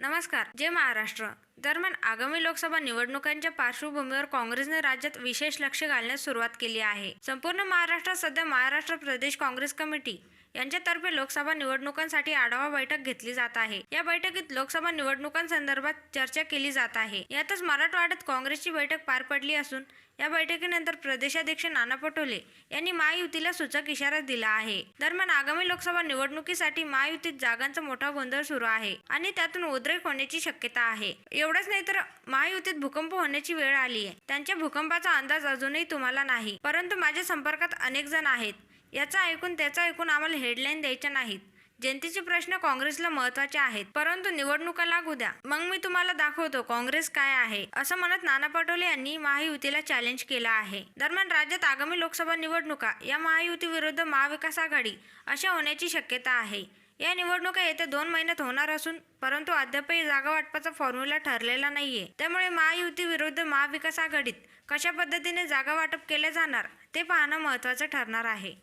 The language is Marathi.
नमस्कार जय महाराष्ट्र. दरम्यान आगामी लोकसभा निवडणुकांच्या पार्श्वभूमीवर काँग्रेसने राज्यात विशेष लक्ष घालण्यास सुरुवात केली आहे. संपूर्ण महाराष्ट्रात सध्या महाराष्ट्र प्रदेश काँग्रेस कमिटी यांच्यातर्फे लोकसभा निवडणुकांसाठी आढावा बैठक घेतली जात आहे. या बैठकीत लोकसभा निवडणुकांसंदर्भात चर्चा केली जात आहे. यातच मराठवाड्यात काँग्रेसची बैठक पार पडली असून या बैठकीनंतर प्रदेशाध्यक्ष नाना पटोले यांनी महायुतीला सूचक इशारा दिला आहे. दरम्यान आगामी लोकसभा निवडणुकीसाठी महायुतीत जागांचा मोठा गोंधळ सुरू आहे आणि त्यातून उद्रेक होण्याची शक्यता आहे. एवढंच नाही तर महायुतीत भूकंप होण्याची वेळ आली आहे त्यांच्या भूकंपाचा अंदाज अजूनही तुम्हाला नाही. परंतु माझ्या संपर्कात अनेक जण आहेत. याचा ऐकून त्याचा ऐकून आम्हाला हेडलाईन द्यायच्या नाहीत. जनतेचे प्रश्न काँग्रेसला महत्त्वाचे आहेत. परंतु निवडणुका लागू द्या. मग मी तुम्हाला दाखवतो काँग्रेस काय आहे असं म्हणत नाना पटोले यांनी महायुतीला चॅलेंज केला आहे. दरम्यान राज्यात आगामी लोकसभा निवडणुका या महायुती विरुद्ध महाविकास आघाडी अशा होण्याची शक्यता आहे. या निवडणुका येत्या दोन महिन्यात होणार असून परंतु अद्यापही जागा वाटपाचा फॉर्म्युला ठरलेला नाहीये. त्यामुळे महायुती विरुद्ध महाविकास आघाडीत कशा पद्धतीने जागा वाटप केले जाणार ते पाहणं महत्त्वाचं ठरणार आहे.